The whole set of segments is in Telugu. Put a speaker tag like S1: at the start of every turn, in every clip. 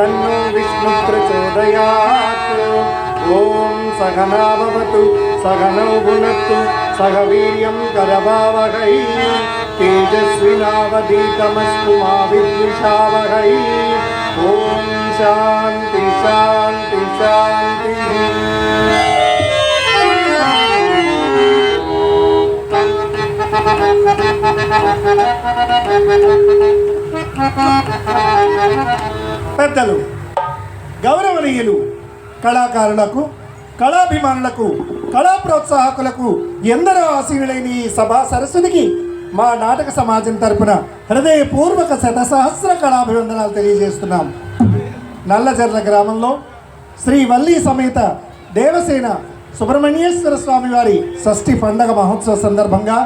S1: वासुदेवाय धीमहि तन्नो विष्णु प्रचोदयात् ॐ सहना भवतु सहनौ भुनक्तु सह वीर्यं करभावहै तेजस्विनावधीतमस्तु मा विद्विषावहै ॐ शान्ति शान्ति शान्तिः
S2: పెద్దలు గౌరవనీయులు కళాకారులకు కళాభిమానులకు కళా ప్రోత్సాహకులకు ఎందరో ఆశీనులైన ఈ సభా సరస్వతికి మా నాటక సమాజం తరపున హృదయపూర్వక శతసహస్ర కళాభివందనాలు తెలియజేస్తున్నాం. నల్లజర్ల గ్రామంలో శ్రీ వల్లి సమేత దేవసేన సుబ్రహ్మణ్యేశ్వర స్వామి వారి షష్ఠి పండగ మహోత్సవ సందర్భంగా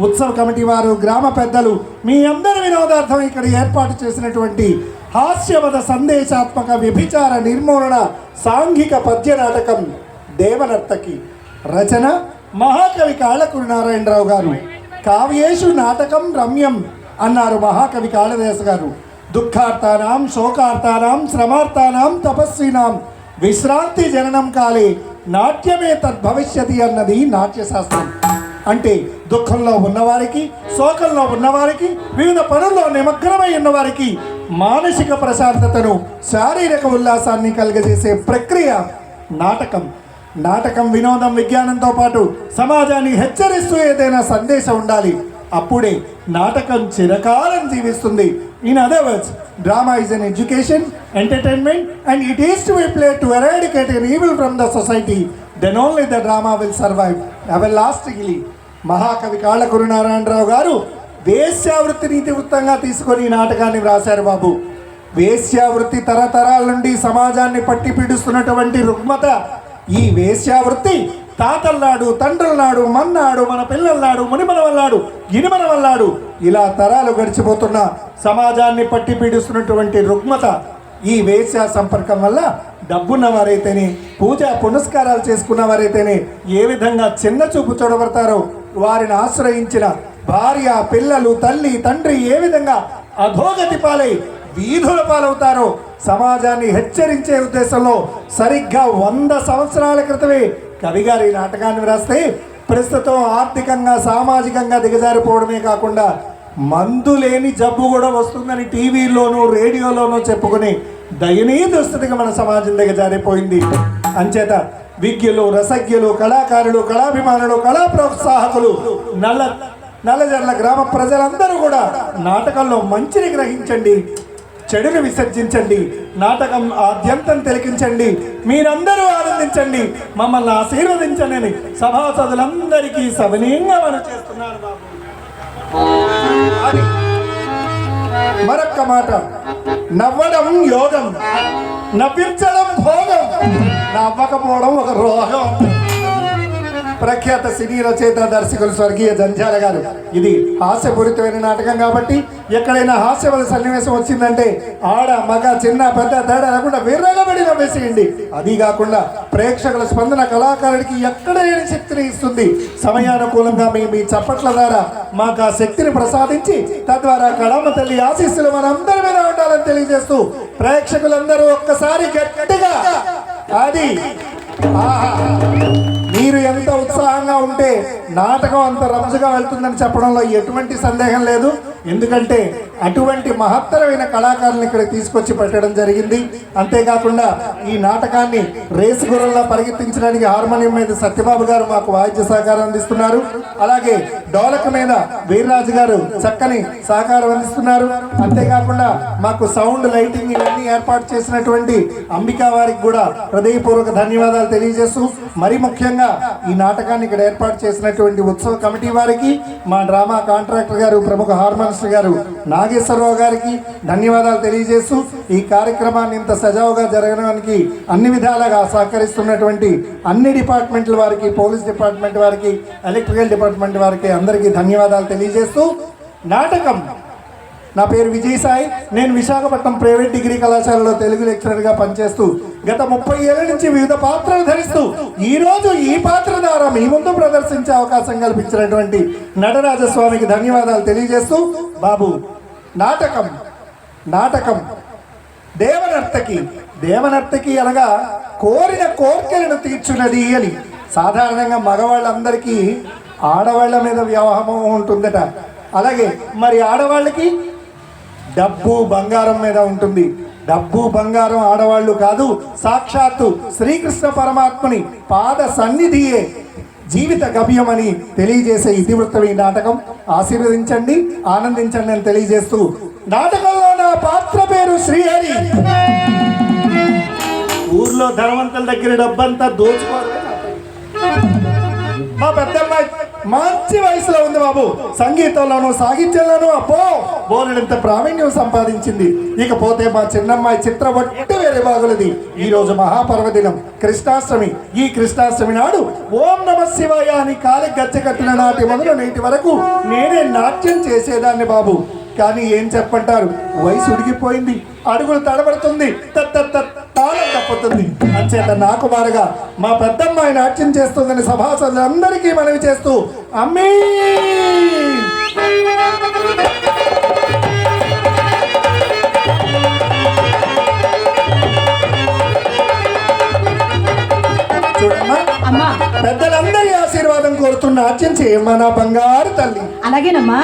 S2: ఉత్సవ కమిటీ వారు గ్రామ పెద్దలు మీ అందరి వినోదార్థం ఇక్కడ ఏర్పాటు చేసినటువంటి హాస్యవద సందేశాత్మక వ్యభిచార నిర్మూలన సాంఘిక పద్య నాటకం దేవనర్తకి. రచన మహాకవి కాళకుడి నారాయణరావు గారు. కావ్యేషు నాటకం రమ్యం అన్నారు మహాకవి కాళిదాస గారు. దుఃఖార్థానాం శోకార్థానాం శ్రమార్థానాం తపస్వినాం. విశ్రాంతి జననం కాలే నాట్యమే తద్భవిష్యతి అన్నది నాట్యశాస్త్రం. అంటే దుఃఖంలో ఉన్నవారికి శోకంలో ఉన్నవారికి వివిధ పనుల్లో నిమగ్నమై ఉన్నవారికి మానసిక ప్రశాంతతను శారీరక ఉల్లాసాన్ని కలుగజేసే ప్రక్రియ నాటకం. నాటకం వినోదం విజ్ఞానంతో పాటు సమాజాన్ని హెచ్చరిస్తూ ఏదైనా సందేశం ఉండాలి అప్పుడే నాటకం చిరకాలం జీవిస్తుంది. In other words drama is an education entertainment and it is to be play to eradicate an evil from the society then only the drama will survive ever lastly మహాకవి కాళ్ళ నారాయణరావు గారు వేశ్యావృత్తి నీతి వృత్తంగా తీసుకొని ఈ నాటకాన్ని వ్రాశారు బాబు. వేశ్యావృత్తి తరతరాల నుండి సమాజాన్ని పట్టి పీడిస్తున్నటువంటి రుగ్మత ఈ వేశ్యావృత్తి తాతల్లాడు తండ్రులనాడు మన్నాడు మన పిల్లల్నాడు మునిమనవల్లాడు గినిమనవల్లాడు ఇలా తరాలు గడిచిపోతున్న సమాజాన్ని పట్టి పీడిస్తున్నటువంటి రుగ్మత ఈ వేశ్య సంపర్కం వల్ల డబ్బున్న వారైతేనే పూజ పునస్కారాలు చేసుకున్న వారైతేనే ఏ విధంగా చిన్న చూపు చూడబడతారో వారిని ఆశ్రయించిన భార్య పిల్లలు తల్లి తండ్రి ఏ విధంగా అధోగతి పాలై వీధుల పాలవుతారో సమాజాన్ని హెచ్చరించే ఉద్దేశంలో సరిగ్గా వంద సంవత్సరాల క్రితమే కవిగారి ఈ నాటకాన్ని వ్రాస్తే ప్రస్తుతం ఆర్థికంగా సామాజికంగా దిగజారిపోవడమే కాకుండా మందు లేని జబ్బు కూడా వస్తుందని టీవీలోనూ రేడియోలోనూ చెప్పుకుని దయనీయ దుస్థితిగా మన సమాజం దిగజారిపోయింది. అంచేత విజ్ఞులు రసజ్ఞులు కళాకారులు కళాభిమానులు కళా ప్రోత్సాహకులు నల్ల నల్లజర్ల గ్రామ ప్రజలందరూ కూడా నాటకంలో మంచిని గ్రహించండి చెడుని విసర్జించండి నాటకం ఆద్యంతం తిలకించండి మీరందరూ ఆనందించండి మమ్మల్ని ఆశీర్వదించండి. అని సభాసదులందరికీ సవినీయంగా మనం చేస్తున్నారు మరొక్క మాట. నవ్వడం యోగం నవ్వించడం భోగం నవ్వకపోవడం ఒక రోగం. ప్రఖ్యాత సినీ రచయిత దర్శకులు స్వర్గీయ జంజాల గారు. ఇది హాస్యపూరితమైన నాటకం కాబట్టి ఎక్కడైనా హాస్యవల సన్నివేశం వచ్చిందంటే ఆడ మగ చిన్న పెద్ద తేడా లేకుండా విర్రగబడి నవ్వేసేయండి అది కాకుండా ప్రేక్షకుల స్పందన కళాకారుడికి ఎక్కడ లేని శక్తిని ఇస్తుంది. సమయానుకూలంగా మీ మీ చప్పట్ల ద్వారా మాకు ఆ శక్తిని ప్రసాదించి తద్వారా కళమ్మ తల్లి ఆశీస్సులు మనందరి మీద ఉండాలని తెలియజేస్తూ ప్రేక్షకులందరూ ఒక్కసారి గట్టిగా అది. ఆహా. నాటకం అంత రమజుగా వెళ్తుందని చెప్పడంలో ఎటువంటి సందేహం లేదు. ఎందుకంటే అటువంటి మహత్తరమైన కళాకారులను ఇక్కడ తీసుకొచ్చి పెట్టడం జరిగింది. అంతేకాకుండా ఈ నాటకాన్ని రేసు గుర్రంలో పరిగెత్తించడానికి హార్మోనియం మీద సత్యబాబు గారు మాకు వాయిద్య సహకారం అందిస్తున్నారు. అలాగే డోలక మీద వీర్రాజు గారు చక్కని సహకారం అందిస్తున్నారు. అంతేకాకుండా మాకు సౌండ్ లైటింగ్ ఇవన్నీ ఏర్పాటు చేసినటువంటి అంబికా వారికి కూడా హృదయపూర్వక ధన్యవాదాలు తెలియజేస్తూ మరి ముఖ్యంగా ఈ నాటకాన్ని ఇక్కడ ఏర్పాటు చేసినటువంటి ఉత్సవ కమిటీ వారికి మా డ్రామా కాంట్రాక్టర్ గారు ప్రముఖ హార్మోనిస్టర్ గారు నాగేశ్వరరావు గారికి ధన్యవాదాలు తెలియజేస్తూ ఈ కార్యక్రమాన్ని ఇంత సజావుగా జరగడానికి అన్ని విధాలుగా సహకరిస్తున్నటువంటి అన్ని డిపార్ట్మెంట్ల వారికి పోలీస్ డిపార్ట్మెంట్ వారికి ఎలక్ట్రికల్ డిపార్ట్మెంట్ వారికి అందరికీ ధన్యవాదాలు తెలియజేస్తూ నాటకం నా పేరు విజయసాయి నేను విశాఖపట్నం ప్రైవేట్ డిగ్రీ కళాశాలలో తెలుగు లెక్చరర్గా పనిచేస్తూ గత ముప్పై ఏళ్ళ నుంచి వివిధ పాత్రలు ధరిస్తూ ఈరోజు ఈ పాత్ర ద్వారా మీ ముందు ప్రదర్శించే అవకాశం కల్పించినటువంటి నటరాజస్వామికి ధన్యవాదాలు తెలియజేస్తూ బాబు నాటకం నాటకం దేవనర్తకి దేవనర్తకి అనగా కోరిన కోర్కెలను తీర్చున్నది అని సాధారణంగా మగవాళ్ళందరికీ ఆడవాళ్ళ మీద వ్యామోహం ఉంటుందట. అలాగే మరి ఆడవాళ్ళకి డబ్బు బంగారం మీద ఉంటుంది. డబ్బు బంగారం ఆడవాళ్ళు కాదు సాక్షాత్తు శ్రీకృష్ణ పరమాత్మని పాద సన్నిధియే జీవిత గమ్యమని తెలియజేసే ఇతివృత్తం ఈ నాటకం. ఆశీర్వదించండి ఆనందించండి అని తెలియజేస్తూ నాటకంలో నా పాత్ర పేరు శ్రీహరి.
S1: ఊర్లో ధనవంతుల దగ్గర డబ్బంతా పని.
S2: మా పెద్దమ్మాయి మంచి వయసులో ఉంది బాబు. సంగీతంలోను సాహిత్యంలోను అప్పో బోలెడంత ప్రావీణ్యం సంపాదించింది. ఇకపోతే మా చిన్నమ్మాయి చిత్ర ఒట్టి వేరే బాగులది. ఈ రోజు మహాపర్వదినం కృష్ణాష్టమి. ఈ కృష్ణాష్టమి నాడు ఓం నమ శివాయ అని కాలి గచ్చ కట్టిన నాటి మొదలు నేటి వరకు నేనే నాట్యం చేసేదాన్ని బాబు. కానీ ఏం చెప్పంటారు? వయసు ఉడిగిపోయింది. అడుగులు తడబడుతుంది. తత్. తాళం తప్పుతుంది. అంచేత నాకు మారుగా మా పెద్దమ్మాయి నాట్యం చేస్తుందని సభాసదులందరికీ మనవి చేస్తూ అమ్మీ. పెద్దలందరి ఆశీర్వాదం కోరుతూ నాట్యం చేయమ్మా నా బంగారు తల్లి.
S3: అలాగేనమ్మా.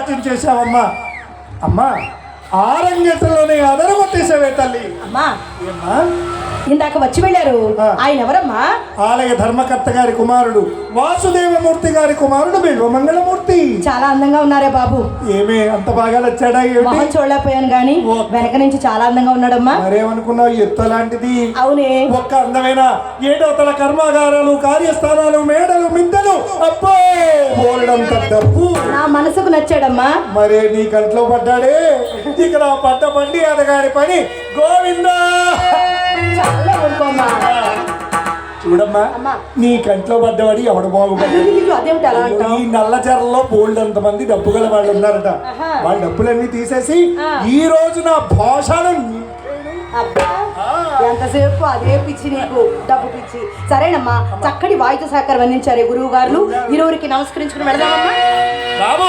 S2: నాట్యం చేశావమ్మా. అమ్మా ఆరంగేటలోనే అదరగొట్టేసావే తల్లి.
S3: అమ్మా.
S2: ఏమ్మా?
S3: ఇందాక వచ్చి వెళ్ళారు. ఆయన ఎవరమ్మా?
S2: ఆలయ ధర్మకర్త గారి కుమారుడు వాసుదేవమూర్తి గారి కుమారుడు బిల్వమంగళమూర్తి.
S3: చాలా అందంగా ఉన్నారే బాబు.
S2: ఏమే అంత బాగా నచ్చాడా
S3: మొహం చూడలేకపోయాను గాని. వెనక నుంచి చాలా అందంగా ఉన్నాడమ్మా.
S2: మరేమనుకున్నావు ఎత్తు లాంటిది
S3: అవునే.
S2: ఒక్క అందమైన ఏడవతల కర్మాగారాలు కార్యస్థానాలు మేడలు మిద్దెలు అబ్బో! బోలెడంత డబ్బు.
S3: నా మనసుకు నచ్చాడమ్మా.
S2: మరే నీ కంట్లో పడ్డాడే? ఇక నా పడ్డ బండి అదగాడి పని గోవిందా.
S3: చాలా ఊరుకోమ్మా.
S2: చూడమ్మా. నీ కంట్లో పడ్డవాడి ఎవడు బాగుపడ్డాడు? ఈ నల్ల చెరలో బోల్డ్ అంత మంది డబ్బు గల వాళ్ళు ఉన్నారట. వాళ్ళ డబ్బులన్నీ తీసేసి. ఈ రోజు నా భాషను
S3: ఎంతసేపు అదే పిచ్చి నీకు? డబ్బు పిచ్చి. సరేనమ్మా చక్కటి వాయిద్య సహకారం అందించారు గురువు గారు ఇరువురికి నమస్కరించుకుని వెళదామమ్మా.
S2: బాబు!